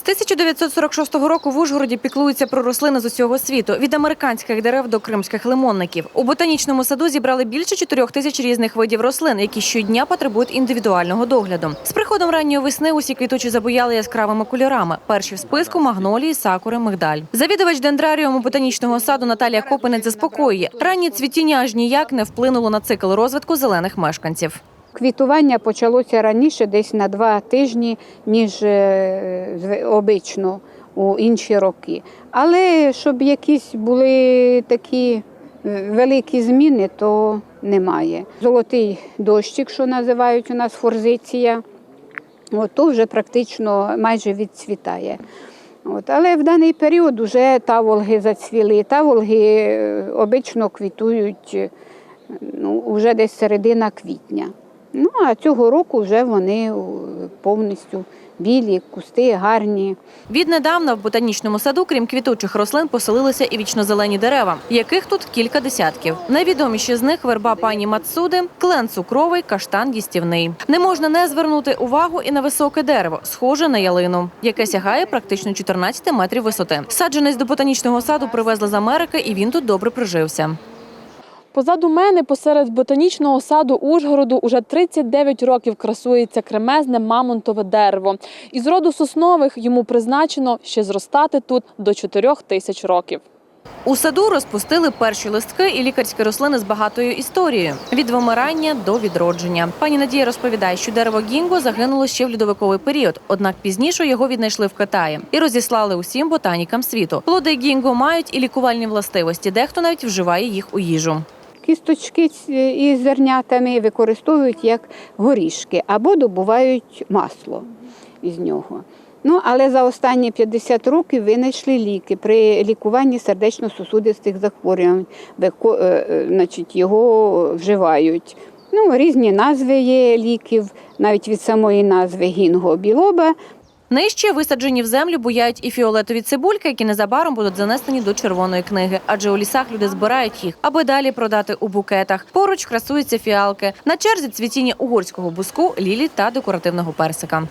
З 1946 року в Ужгороді піклуються про рослини з усього світу від американських дерев до кримських лимонників. У ботанічному саду зібрали більше 4 тисяч різних видів рослин, які щодня потребують індивідуального догляду. З приходом ранньої весни усі квітучі забуяли яскравими кольорами. Перші в списку магнолії, сакури, мигдаль. Завідувач дендраріуму ботанічного саду Наталія Копинець заспокоює. Раннє цвітіння аж ніяк не вплинуло на цикл розвитку зелених мешканців. Квітування почалося раніше, десь на два тижні, ніж е, обично у інші роки. Але щоб якісь були такі е, великі зміни, то немає. Золотий дощик, що називають у нас форзиція, то вже практично майже відцвітає. От, але в даний період вже таволги зацвіли. Таволги е, обично квітують ну, вже десь середина квітня. Ну, а цього року вже вони повністю білі, кусти гарні. Віднедавна в ботанічному саду, крім квітучих рослин, поселилися і вічнозелені дерева, яких тут кілька десятків. Найвідоміші з них верба пані Мацуди, клен цукровий, каштан їстівний. Не можна не звернути увагу і на високе дерево, схоже на ялину, яке сягає практично 14 метрів висоти. Саджанець до ботанічного саду привезли з Америки, і він тут добре прижився. Позаду мене посеред ботанічного саду Ужгороду уже 39 років красується кремезне мамонтове дерево. Із роду соснових йому призначено ще зростати тут до 4 тисяч років. У саду розпустили перші листки і лікарські рослини з багатою історією від вимирання до відродження. Пані Надія розповідає, що дерево гінго загинуло ще в льодовиковий період, однак пізніше його віднайшли в Китаї і розіслали усім ботанікам світу. Плоди гінго мають і лікувальні властивості. Дехто навіть вживає їх у їжу. Кісточки із зернятами використовують як горішки або добувають масло із нього. Ну, але за останні 50 років винайшли ліки при лікуванні сердечно-сусудистих захворювань, е, е, значить, його вживають. Ну, різні назви є ліків, навіть від самої назви гінго білоба. Нижче висаджені в землю буяють і фіолетові цибульки, які незабаром будуть занесені до червоної книги. Адже у лісах люди збирають їх, аби далі продати у букетах. Поруч красуються фіалки. На черзі цвітіння угорського буску, лілі та декоративного персика.